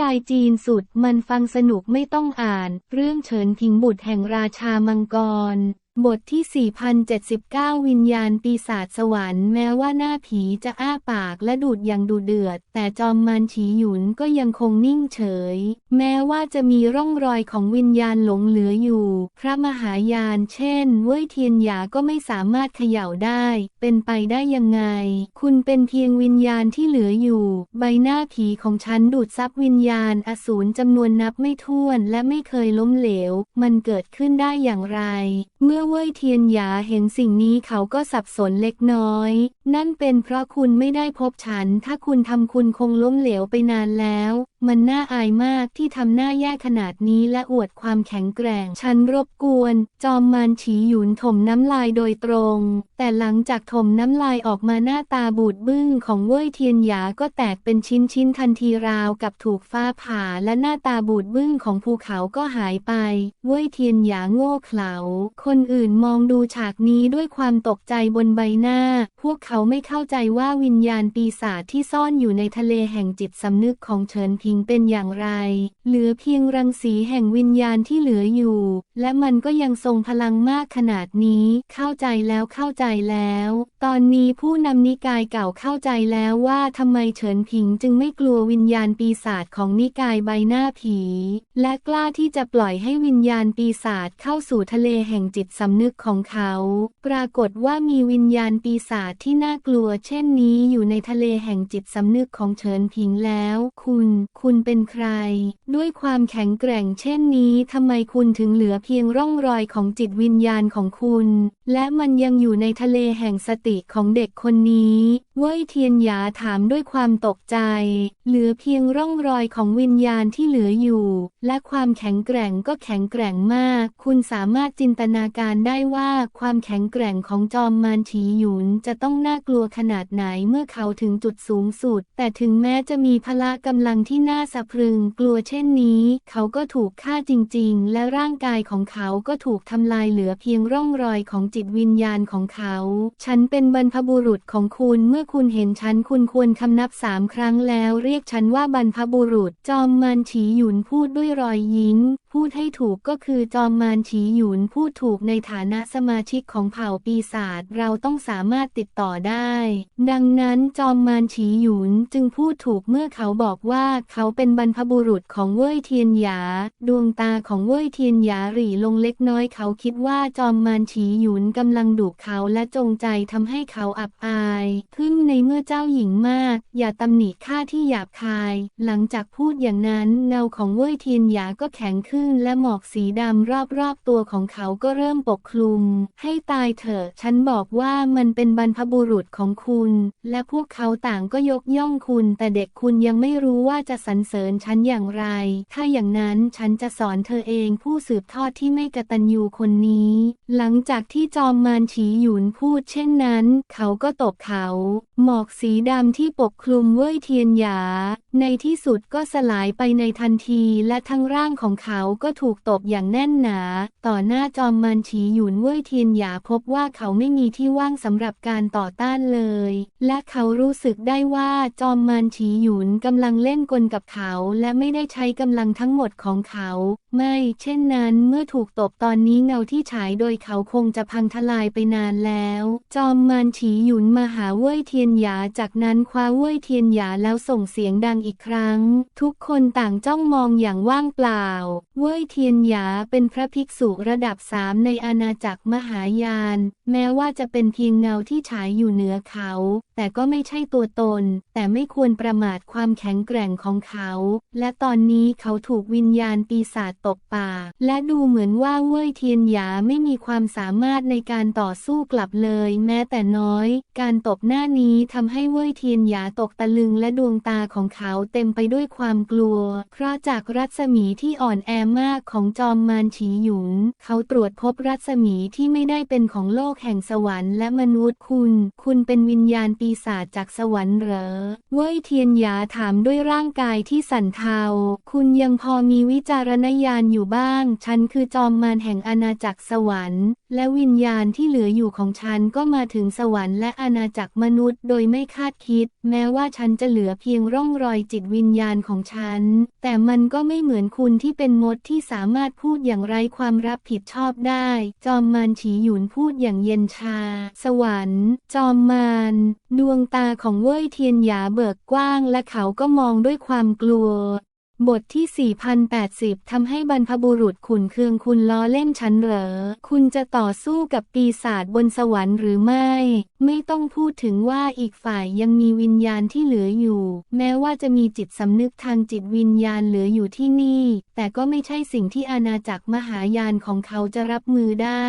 ยายจีนสุดมันฟังสนุกไม่ต้องอ่าน เรื่องเฉินพิงบุตรแห่งราชามังกร บทที่ 4079 วิญญาณปีศาจสวรรค์แม้ว่าหน้าผีจะอ้าปากและดูดอย่างดูเดือด แต่จอมมารฉีหยุนก็ยังคงนิ่งเฉย แม้ว่าจะมีร่องรอยของวิญญาณหลงเหลืออยู่ พระมหายานเช่น เว่ยเทียนหยาก็ไม่สามารถเขย่าได้ เป็นไปได้ยังไง คุณเป็นเพียงวิญญาณที่เหลืออยู่ ใบหน้าผีของฉันดูดซับวิญญาณอสูรจำนวนนับไม่ถ้วนและไม่เคยล้มเหลว มันเกิดขึ้นได้อย่างไร เมื่อเว่ยเทียนหยาเห็นสิ่งนี้เขาก็สับสนเล็กน้อย นั่นเป็นเพราะคุณไม่ได้พบฉัน ถ้าคุณทำคุณคงล้มเหลวไปนานแล้ว มันน่าอายมากที่ทำหน้าแย่ขนาดนี้และอวดความแข็งแกร่ง ฉันรบกวน จอมมารฉีหยุนถมน้ำลายโดยตรง แต่หลังจากถมน้ำลายออกมาหน้าตาบูดบึ้งของเว่ยเทียนหยาก็แตกเป็นชิ้นชิ้นทันทีราวกับถูกฟ้าผ่าและหน้าตาบูดบึ้งของภูเขาก็หายไป เว่ยเทียนหยาโง่เขลาคนอื่นมองดูฉากนี้ด้วยความตกใจบนใบหน้า พวกเขาไม่เข้าใจว่าวิญญาณปีศาจที่ซ่อนอยู่ในทะเลแห่งจิตสำนึกของเฉินพิงเป็นอย่างไร เหลือเพียงรังสีแห่งวิญญาณที่เหลืออยู่ และมันก็ยังทรงพลังมากขนาดนี้ เข้าใจแล้วเข้าใจแล้ว ตอนนี้ผู้นำนิกายเก่าเข้าใจแล้วว่าทำไมเฉินพิงจึงไม่กลัววิญญาณปีศาจของนิกายใบหน้าผี และกล้าที่จะปล่อยให้วิญญาณปีศาจเข้าสู่ทะเลแห่งจิตสำนึกของเขา ปรากฏว่ามีวิญญาณปีศาจที่น่ากลัว เช่นนี้อยู่ในทะเลแห่งจิตสำนึกของเฉินผิงแล้ว คุณ คุณเป็นใคร ด้วยความแข็งแกร่งเช่นนี้ทำไมคุณถึงเหลือเพียงร่องรอยของจิตวิญญาณของคุณ และมันยังอยู่ในทะเลแห่งสติของเด็กคนนี้ เว่ยเทียนหยาถามด้วยความตกใจ เหลือเพียงร่องรอยของวิญญาณที่เหลืออยู่ และความแข็งแกร่งก็แข็งแกร่งมาก คุณสามารถจินตนาการได้ว่าความแข็งแกร่งของจอมมารฉีหยุนจะต้องน่ากลัวขนาดไหนเมื่อเขาถึงจุดสูงสุด แต่ถึงแม้จะมีพละกำลังที่น่าสะพรึงกลัวเช่นนี้ เขาก็ถูกฆ่าจริง ๆ และร่างกายของเขาก็ถูกทำลายเหลือเพียงร่องรอยของจิตวิญญาณของเขา ฉันเป็นบรรพบุรุษของคุณเมื่อคุณเห็นฉันคุณควรคำนับสามครั้งแล้วเรียกฉันว่าบรรพบุรุษ จอมมารฉีหยุนพูดด้วยรอยยิ้ม พูดให้ถูกก็คือจอมมารฉีหยุนพูดถูกในฐานะสมาชิกของเผ่าปีศาจเราต้องสามารถติดต่อได้ ดังนั้นจอมมารฉีหยุนจึงพูดถูกเมื่อเขาบอกว่าเขาเป็นบรรพบุรุษของเว่ยเทียนหยา ดวงตาของเว่ยเทียนหยาหรี่ลงเล็กน้อยเขาคิดว่าจอมมารฉีหยุนกำลังดุเขาและจงใจทำให้เขาอับอายพึ่งในเมื่อเจ้าหญิงมาก อย่าตำหนิข้าที่หยาบคาย หลังจากพูดอย่างนั้นเงาของเว่ยเทียนหยาก็แข็งขึ้นและหมอกสีดำรอบๆตัวของเขาก็เริ่มปกคลุม ให้ตายเถอะ ฉันบอกว่ามันเป็นบรรพบุรุษของคุณ และพวกเขาต่างก็ยกย่องคุณ แต่เด็กคุณยังไม่รู้ว่าจะสรรเสริญฉันอย่างไร ถ้าอย่างนั้นฉันจะสอนเธอเองผู้สืบทอดที่ไม่กตัญญูคนนี้ หลังจากที่จอมมารฉีหยุนพูดเช่นนั้น เขาก็ตบเขา หมอกสีดำที่ปกคลุมเว่ยเทียนหยา ในที่สุดก็สลายไปในทันทีและทั้งร่างของเขาก็ถูกตบอย่างแน่นหนา ต่อหน้าจอมมารฉีหยุนเว่ยเทียนหยาพบว่าเขาไม่มีที่ว่างสำหรับการต่อต้านเลย และเขารู้สึกได้ว่าจอมมารฉีหยุนกำลังเล่นกลกับเขา และไม่ได้ใช้กำลังทั้งหมดของเขาไม่เช่นนั้นเมื่อถูกตบตอนนี้เงาที่ฉายโดยเขาคงจะพังทลายไปนานแล้ว จอมมารฉีหยุนมาหาเว่ยเทียนหยาจากนั้นคว้าเว่ยเทียนหยาแล้วส่งเสียงดังอีกครั้ง ทุกคนต่างจ้องมองอย่างว่างเปล่า เว่ยเทียนหยาเป็นพระภิกษุระดับสามในอาณาจักรมหายาน แม้ว่าจะเป็นเพียงเงาที่ฉายอยู่เหนือเขา แต่ก็ไม่ใช่ตัวตน แต่ไม่ควรประมาทความแข็งแกร่งของเขา และตอนนี้เขาถูกวิญญาณปีศาจตบปากและดูเหมือนว่าเว่ยเทียนหยาไม่มีความสามารถในการต่อสู้กลับเลย แม้แต่น้อย การตบหน้านี้ทำให้เว่ยเทียนหยาตกตะลึงและดวงตาของเขาเต็มไปด้วยความกลัว เพราะจากรัศมีที่อ่อนแอมากของจอมมารฉีหยุน เขาตรวจพบรัศมีที่ไม่ได้เป็นของโลกแห่งสวรรค์และมนุษย์คุณ คุณเป็นวิญญาณปีศาจจากสวรรค์เหรอ เว่ยเทียนหยาถามด้วยร่างกายที่สั่นเทา คุณยังพอมีวิจารณญาณอยู่บ้าง ฉันคือจอมมารแห่งอาณาจักรสวรรค์ และวิญญาณที่เหลืออยู่ของฉันก็มาถึงสวรรค์และอาณาจักรมนุษย์โดยไม่คาดคิด แม้ว่าฉันจะเหลือเพียงร่องรอยจิตวิญญาณของฉัน แต่มันก็ไม่เหมือนคุณที่เป็นมดที่สามารถพูดอย่างไร้ความรับผิดชอบได้ จอมมารฉีหยุนพูดอย่างเย็นชา สวรรค์ จอมมารดวงตาของเว่ยเทียนหยาเบิกกว้าง และเขาก็มองด้วยความกลัว บทที่ 4080 ทำให้บรรพบุรุษขุนเคืองคุณล้อเล่นฉันเหรอ คุณจะต่อสู้กับปีศาจบนสวรรค์หรือไม่ ไม่ต้องพูดถึงว่าอีกฝ่ายยังมีวิญญาณที่เหลืออยู่ แม้ว่าจะมีจิตสำนึกทางจิตวิญญาณเหลืออยู่ที่นี่ แต่ก็ไม่ใช่สิ่งที่อาณาจักรมหายานของเขาจะรับมือได้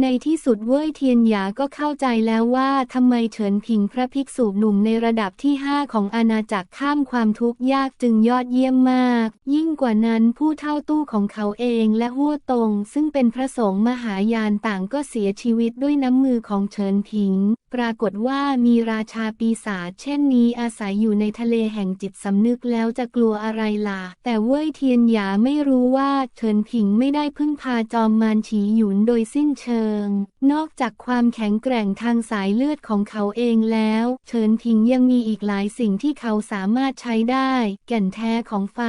ในที่สุดเว่ยเทียนหยาก็เข้าใจแล้วว่าทำไมเฉินผิงพระภิกษุหนุ่มในระดับที่ 5 ของอาณาจักรข้ามความทุกข์ยากจึงยอดเยี่ยมมากยิ่งกว่านั้นผู้เท่าตู้ของเขาเองและหัวตง ซึ่งเป็นพระสงฆ์มหายานต่างก็เสียชีวิตด้วยน้ำมือของเฉินผิง ปรากฏว่ามีราชาปีศาจเช่นนี้อาศัยอยู่ในทะเลแห่งจิตสำนึกแล้วจะกลัวอะไรล่ะ แต่เว่ยเทียนหยาไม่รู้ว่าเฉินผิงไม่ได้พึ่งพาจอมมารฉีหยุนโดยสิ้นเชิง นอกจากความแข็งแกร่งทางสายเลือดของเขาเองแล้ว เฉินผิงยังมีอีกหลายสิ่งที่เขาสามารถใช้ได้ แก่นแท้ของไฟ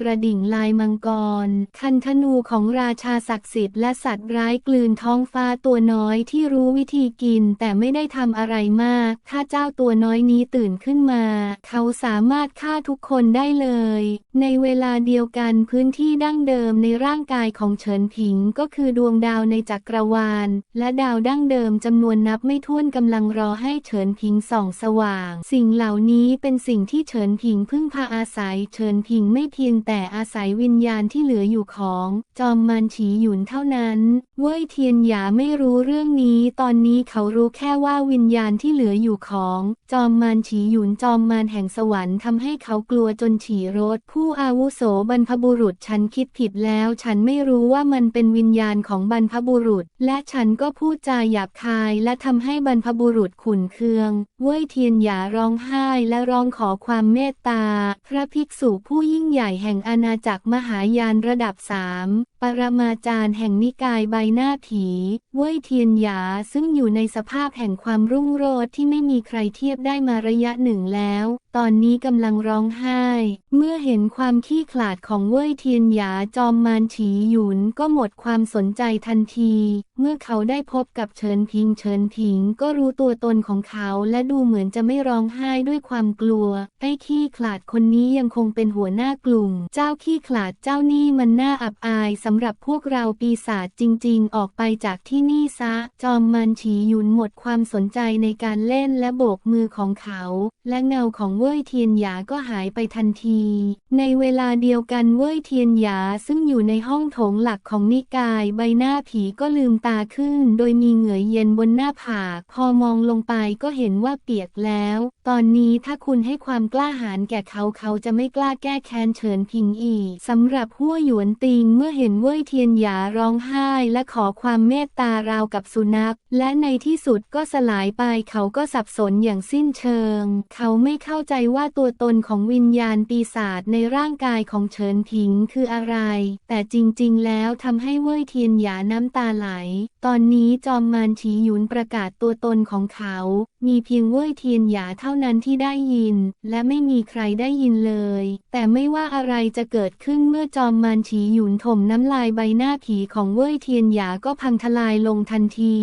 กระดิ่งลายมังกร คันธนูของราชาศักดิ์สิทธิ์และสัตว์ร้ายกลืนท้องฟ้าตัวน้อยที่รู้วิธีกินแต่ไม่ได้ทำอะไรมาก ถ้าเจ้าตัวน้อยนี้ตื่นขึ้นมา เขาสามารถฆ่าทุกคนได้เลย ในเวลาเดียวกันพื้นที่ดั้งเดิมในร่างกายของเฉินผิงก็คือดวงดาวในจักรวาล และดาวดั้งเดิมจำนวนนับไม่ถ้วนกำลังรอให้เฉินผิงส่องสว่าง สิ่งเหล่านี้เป็นสิ่งที่เฉินผิงพึ่งพาอาศัยเฉินผิงไม่เพียงแต่อาศัยวิญญาณที่เหลืออยู่ของ จอมมันฉีหยุนเท่านั้น เว่ยเทียนหยาไม่รู้เรื่องนี้ ตอนนี้เขารู้แค่ว่าวิญญาณที่เหลืออยู่ของ จอมมารฉีหยุนจอมมารแห่งสวรรค์ทำให้เขากลัวจนฉี่รถ ผู้อาวุโสบรรพบุรุษฉันคิดผิดแล้ว ฉันไม่รู้ว่ามันเป็นวิญญาณของบรรพบุรุษ และฉันก็พูดจาหยาบคายและทำให้บรรพบุรุษขุนเคือง เว่ยเทียนหยาร้องไห้และร้องขอความเมตตา พระภิกษุผู้ยิ่งใหญ่แห่งอาณาจักรมหายานระดับสาม รมาจารย์แห่งนิกายใบหน้าผีเว่ยเทียนหยาซึ่งอยู่ในสภาพแห่งความรุ่งโรจน์ที่ไม่มีใครเทียบได้มาระยะหนึ่งแล้ว ตอนนี้กำลังร้องไห้ เมื่อเห็นความขี้ขลาดของเว่ยเทียนหยาจอมมารฉีหยุนก็หมดความสนใจทันที เมื่อเขาได้พบกับเฉินพิงเฉินพิงก็รู้ตัวตนของเขาและดูเหมือนจะไม่ร้องไห้ด้วยความกลัวไอ้ขี้ขลาดคนนี้ยังคงเป็นหัวหน้ากลุ่ม เจ้าขี้ขลาดเจ้านี่มันน่าอับอายสำหรับพวกเราปีศาจจริง ๆ ออกไปจากที่นี่ซะ จอมมันฉีหยุนหมดความสนใจในการเล่นและโบกมือของเขา และเงาของเว่ยเทียนหยาก็หายไปทันที ในเวลาเดียวกันเว่ยเทียนหยาซึ่งอยู่ในห้องโถงหลักของนิกายใบหน้าผีก็ลืมตาขึ้น โดยมีเหงื่อเย็นบนหน้าผากพอมองลงไปก็เห็นว่าเปียกแล้ว ตอนนี้ถ้าคุณให้ความกล้าหาญแก่เขาเขาจะไม่กล้าแก้แค้นเฉินพิงอีกสำหรับหัวหยวนติงเมื่อเห็นเว่ยเทียนหยาร้องไห้และขอความเมตตาราวกับสุนัข และในที่สุดก็สลายไปเขาก็สับสนอย่างสิ้นเชิง เขาไม่เข้าใจว่าตัวตนของวิญญาณปีศาจในร่างกายของเฉินผิงคืออะไร แต่จริงๆ แล้วทำให้เว่ยเทียนหยาน้ำตาไหล ตอนนี้จอมมารฉีหยุนประกาศตัวตนของเขา มีเพียงเว่ยเทียนหยาเท่านั้นที่ได้ยิน และไม่มีใครได้ยินเลย แต่ไม่ว่าอะไรจะเกิดขึ้นเมื่อจอมมารฉีหยุนถมน้ำลายใบหน้าผีของเว่ยเทียนหยาก็พังทลายลงทันที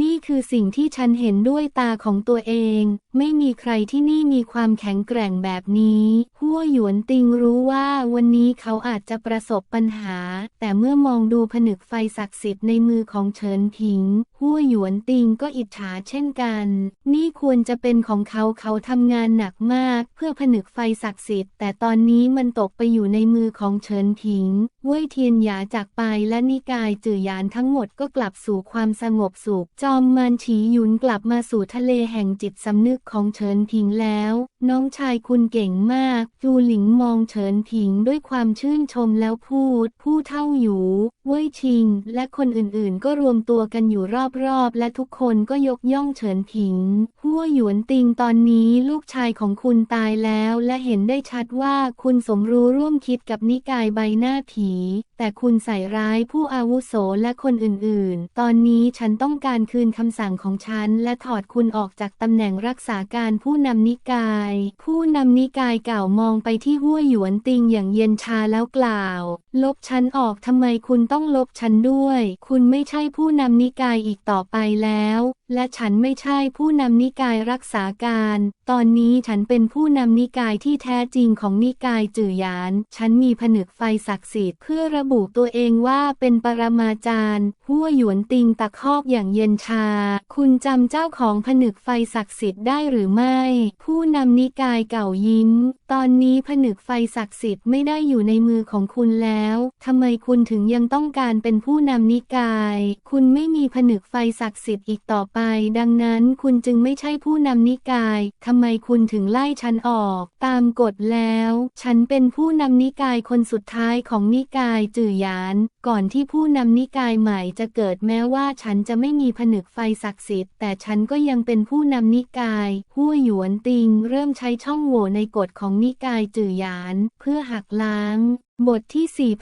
นี่คือสิ่งที่ฉันเห็นด้วยตาของตัวเอง ไม่มีใครที่นี่มีความแข็งแกร่งแบบนี้หัวหยวนติงรู้ว่าวันนี้เขาอาจจะประสบปัญหา แต่เมื่อมองดูผนึกไฟศักดิ์สิทธิ์ในมือของเฉินผิงหัวหยวนติงก็อิจฉาเช่นกัน นี่ควรจะเป็นของเขาเขาทำงานหนักมากเพื่อผนึกไฟศักดิ์สิทธิ์ แต่ตอนนี้มันตกไปอยู่ในมือของเฉินผิงเว่ยเทียนหยาจากไปและนิกายจื่อยานทั้งหมดก็กลับสู่ความสงบสุข จอมมารฉีหยุนกลับมาสู่ทะเลแห่งจิตสำนึกของเฉินผิงแล้ว น้องชายคุณเก่งมาก จูหลิงมองเฉินผิงด้วยความชื่นชมแล้วพูด ผู้เท่าหยูเว่ยชิง และคนอื่นๆ ก็รวมตัวกันอยู่รอบๆ และทุกคนก็ยกย่องเฉินผิงหัวหยวนติงตอนนี้ลูกชายของคุณตายแล้ว และเห็นได้ชัดว่าคุณสมรู้ร่วมคิดกับนิกายใบหน้าผี แต่คุณใส่ร้ายผู้อาวุโสและคนอื่นๆ ตอนนี้ฉันต้องการคืนคำสั่งของฉันและถอดคุณออกจากตำแหน่งรักษาการผู้นำนิกาย ผู้นำนิกายเก่ามองไปที่หัวหยวนติงอย่างเย็นชาแล้วกล่าว ลบฉันออกทำไมคุณต้องลบฉันด้วย คุณไม่ใช่ผู้นำนิกายอีกต่อไปแล้ว และฉันไม่ใช่ผู้นำนิกายรักษาการ ตอนนี้ฉันเป็นผู้นำนิกายที่แท้จริงของนิกายจื่อหยาน ฉันมีผนึกไฟศักดิ์สิทธิ์เพื่อระบุตัวเองว่าเป็นปรมาจารย์หัวหยวนติงตะคอกอย่างเย็นชา คุณจำเจ้าของผนึกไฟศักดิ์สิทธิ์ได้หรือไม่ ผู้นำนิกายเก่ายิ้ม ตอนนี้ผนึกไฟศักดิ์สิทธิ์ไม่ได้อยู่ในมือของคุณแล้วทำไมคุณถึงยังต้องการเป็นผู้นำนิกาย คุณไม่มีผนึกไฟศักดิ์สิทธิ์อีกต่อไป ดังนั้นคุณจึงไม่ใช่ผู้นำนิกายทำไมคุณถึงไล่ฉันออก ตามกฎแล้ว ฉันเป็นผู้นำนิกายคนสุดท้ายของนิกายจื่อหยาน ก่อนที่ผู้นำนิกายใหม่จะเกิดแม้ว่าฉันจะไม่มีผนึกไฟศักดิ์สิทธิ์แต่ฉันก็ยังเป็นผู้นำนิกายหัวหยวนติง เริ่มใช้ช่องโหว่ในกฎของนิกายจื่อหยาน เพื่อหักล้าง บทที่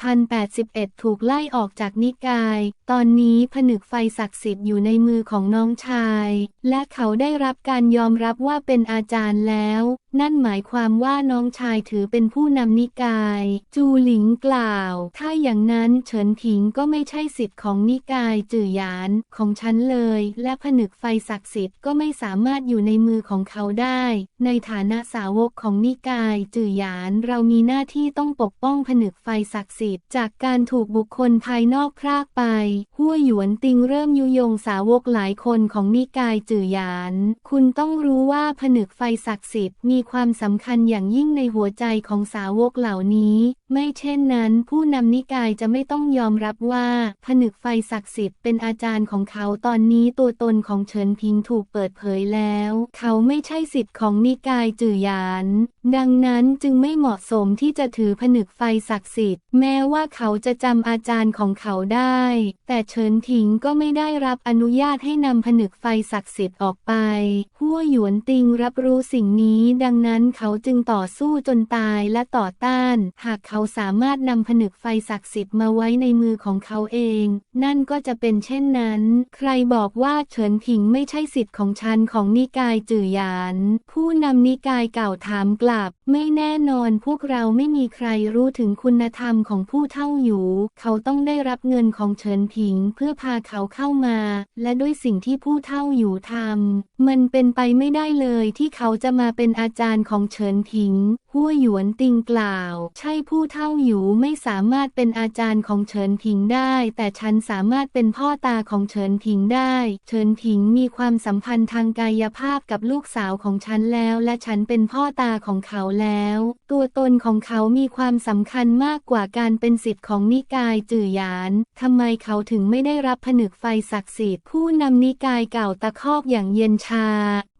4081 ถูกไล่ออกจากนิกาย ตอนนี้ผนึกไฟศักดิ์สิทธิ์อยู่ในมือของน้องชาย และเขาได้รับการยอมรับว่าเป็นอาจารย์แล้ว นั่นหมายความว่าน้องชายถือเป็นผู้นำนิกาย จูหลิงกล่าว ถ้าอย่างนั้นเฉินผิงก็ไม่ใช่สิทธิ์ของนิกายจื่อหยานของฉันเลย และผนึกไฟศักดิ์สิทธิ์ก็ไม่สามารถอยู่ในมือของเขาได้ ในฐานะสาวกของนิกายจื่อหยานเรามีหน้าที่ต้องปกป้องผนึกไฟศักดิ์สิทธิ์จากการถูกบุคคลภายนอกพรากไปหัวหยวนติงเริ่มยุยงสาวกหลายคนของนิกายจื่อหยาน คุณต้องรู้ว่าผนึกไฟศักดิ์สิทธิ์มีความสำคัญอย่างยิ่งในหัวใจของสาวกเหล่านี้ไม่เช่นนั้น ผู้นำนิกายจะไม่ต้องยอมรับว่า ผนึกไฟศักดิ์สิทธิ์เป็นอาจารย์ของเขาตอนนี้ตัวตนของเฉินพิงถูกเปิดเผยแล้ว เขาไม่ใช่สิทธิ์ของนิกายจื่อหยาน ดังนั้นจึงไม่เหมาะสมที่จะถือผนึกไฟศักดิ์สิทธิ์ แม้ว่าเขาจะจำอาจารย์ของเขาได้ แต่เฉินถิงก็ไม่ได้รับอนุญาตให้นำผนึกไฟศักดิ์สิทธิ์ออกไปหัวหยวนติงรับรู้สิ่งนี้ ดังนั้นเขาจึงต่อสู้จนตายและต่อต้าน หากเขาขาสามารถนำผนึกไฟศักดิ์สิทธิ์มาไว้ในมือของเขาเอง นั่นก็จะเป็นเช่นนั้น ใครบอกว่าเฉินผิงไม่ใช่สิทธิ์ของฉันของนิกายจื่อหยาน ผู้นำนิกายเก่าถามกลับ ไม่แน่นอนพวกเราไม่มีใครรู้ถึงคุณธรรมของผู้เท่าอยู่ เขาต้องได้รับเงินของเฉินผิงเพื่อพาเขาเข้ามา และด้วยสิ่งที่ผู้เท่าอยู่ทำมันเป็นไปไม่ได้เลยที่เขาจะมาเป็นอาจารย์ของเฉินผิง หัวหยวนติงกล่าว ใช่ผู้เท่าอยู่ไม่สามารถเป็นอาจารย์ของเฉินผิงได้ แต่ฉันสามารถเป็นพ่อตาของเฉินผิงได้ เฉินผิงมีความสัมพันธ์ทางกายภาพกับลูกสาวของฉันแล้ว และฉันเป็นพ่อตาของเขาแล้ว ตัวตนของเขามีความสำคัญมากกว่าการเป็นสิทธิ์ของนิกายจื่อหยานทำไมเขาถึงไม่ได้รับผนึกไฟศักดิ์สิทธิ์ผู้นำนิกายเก่าตะคอกอย่างเย็นชา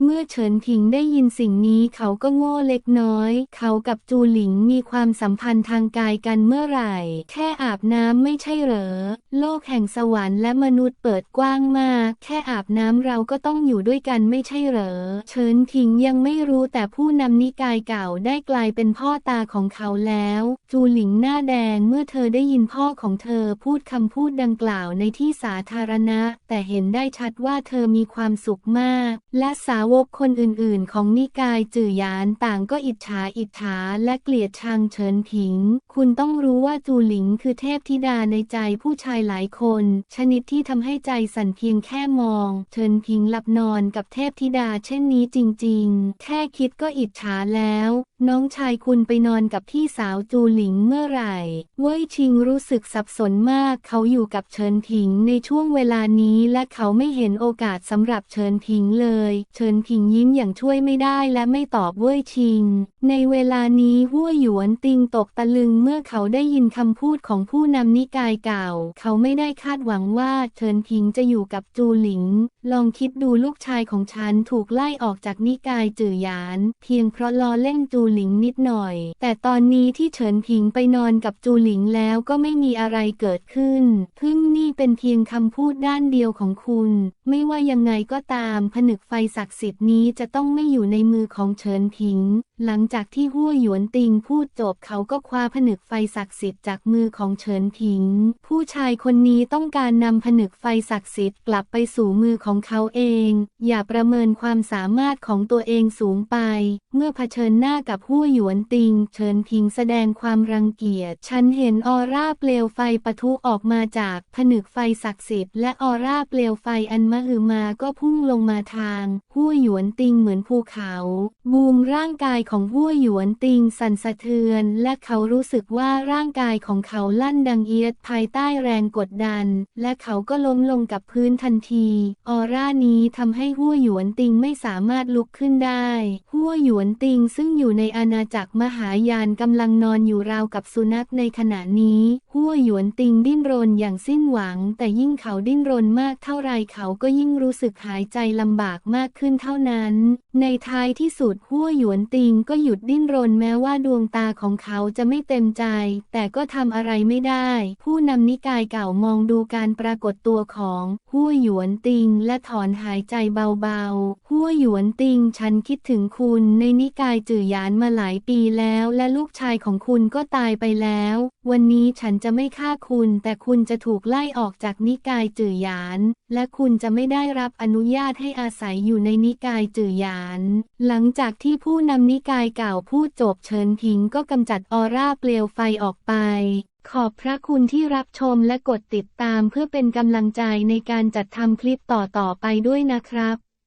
เมื่อเฉินผิงได้ยินสิ่งนี้เขาก็โง่เล็กน้อยเขาากับจูหลิงมีความสัมพันธ์ทางกายกันเมื่อไหร่ แค่อาบน้ำไม่ใช่เหรอ โลกแห่งสวรรค์และมนุษย์เปิดกว้างมาก แค่อาบน้ำเราก็ต้องอยู่ด้วยกันไม่ใช่เหรอเฉินผิงยังไม่รู้แต่ผู้นำนิกายเก่าได้กลายเป็นพ่อตาของเขาแล้ว จูหลิงหน้าแดงเมื่อเธอได้ยินพ่อของเธอพูดคำพูดดังกล่าวในที่สาธารณะ แต่เห็นได้ชัดว่าเธอมีความสุขมาก และสาวกคนอื่นๆ ของนิกายจื่อหยานต่างก็อิจฉาอิจฉาและเกลียดชังเฉินผิง คุณต้องรู้ว่าจูหลิงคือเทพธิดาในใจผู้ชายหลายคน ชนิดที่ทำให้ใจสั่นเพียงแค่มอง เฉินผิงหลับนอนกับเทพธิดาเช่นนี้จริง ๆ แค่คิดก็อิจฉาแล้วน้องชายคุณไปนอนกับพี่สาวจูหลิงเมื่อไหร่ เว่ยชิงรู้สึกสับสนมาก เขาอยู่กับเฉินผิงในช่วงเวลานี้และเขาไม่เห็นโอกาสสำหรับเฉินผิงเลย เฉินผิงยิ้มอย่างช่วยไม่ได้และไม่ตอบเว่ยชิง ในเวลานี้หัวหยวนติงตกตะลึงเมื่อเขาได้ยินคำพูดของผู้นำนิกายเก่า เขาไม่ได้คาดหวังว่าเฉินผิงจะอยู่กับจูหลิง ลองคิดดูลูกชายของฉันถูกไล่ออกจากนิกายจื่อหยาน เพียงเพราะล้อเล่นจูหลิงนิดหน่อย แต่ตอนนี้ที่เฉินผิงไปนอนกับจูหลิงแล้วก็ไม่มีอะไรเกิดขึ้น พึ่งนี่เป็นเพียงคำพูดด้านเดียวของคุณ ไม่ว่ายังไงก็ตามผนึกไฟศักดิ์สิทธิ์นี้จะต้องไม่อยู่ในมือของเฉินผิง หลังจากที่หัวหยวนติงพูดจบเขาก็คว้าผนึกไฟศักดิ์สิทธิ์จากมือของเฉินผิง ผู้ชายคนนี้ต้องการนำผนึกไฟศักดิ์สิทธิ์กลับไปสู่มือของเขาเอง อย่าประเมินความสามารถของตัวเองสูงไป เมื่อเผชิญหน้ากับหัวหยวนติง เฉินผิงแสดงความรังเกียจ ฉันเห็นออร่าเปลวไฟปะทุออกมาจากผนึกไฟศักดิ์สิทธิ์และออร่าเปลวไฟอันมหึมาก็พุ่งลงมาทางหัวหยวนติงเหมือนภูเขา บูมร่างกายของหัวหยวนติงสั่นสะเทือน และเขารู้สึกว่าร่างกายของเขาลั่นดังเอียดภายใต้แรงกดดัน และเขาก็ล้มลงกับพื้นทันที ออร่านี้ทำให้หัวหยวนติงไม่สามารถลุกขึ้นได้หัวหยวนติงซึ่งอยู่ในอาณาจักรมหายานกำลังนอนอยู่ราวกับสุนัขในขณะนี้หัวหยวนติงดิ้นรนอย่างสิ้นหวัง แต่ยิ่งเขาดิ้นรนมากเท่าไรเขาก็ยิ่งรู้สึกหายใจลำบากมากขึ้นเท่านั้น ในท้ายที่สุดหัวหยวนติงก็หยุดดิ้นรนแม้ว่าดวงตาของเขาจะไม่เต็มใจ แต่ก็ทำอะไรไม่ได้ ผู้นำนิกายเก่ามองดูการปรากฏตัวของหัวหยวนติงและถอนหายใจเบาๆหัวหยวนติงฉันคิดถึงคุณในนิกายจื่อหยานมาหลายปีแล้ว และลูกชายของคุณก็ตายไปแล้ว วันนี้ฉันจะไม่ฆ่าคุณ แต่คุณจะถูกไล่ออกจากนิกายจื่อหยาน และคุณจะไม่ได้รับอนุญาตให้อาศัยอยู่ในนิกายจื่อหยาน หลังจากที่ผู้นำนิกายเก่าพูดจบเชิญทิ้งก็กำจัดออร่าเปลวไฟออกไป ขอบพระคุณที่รับชมและกดติดตามเพื่อเป็นกำลังใจในการจัดทำคลิปต่อๆไปด้วยนะครับ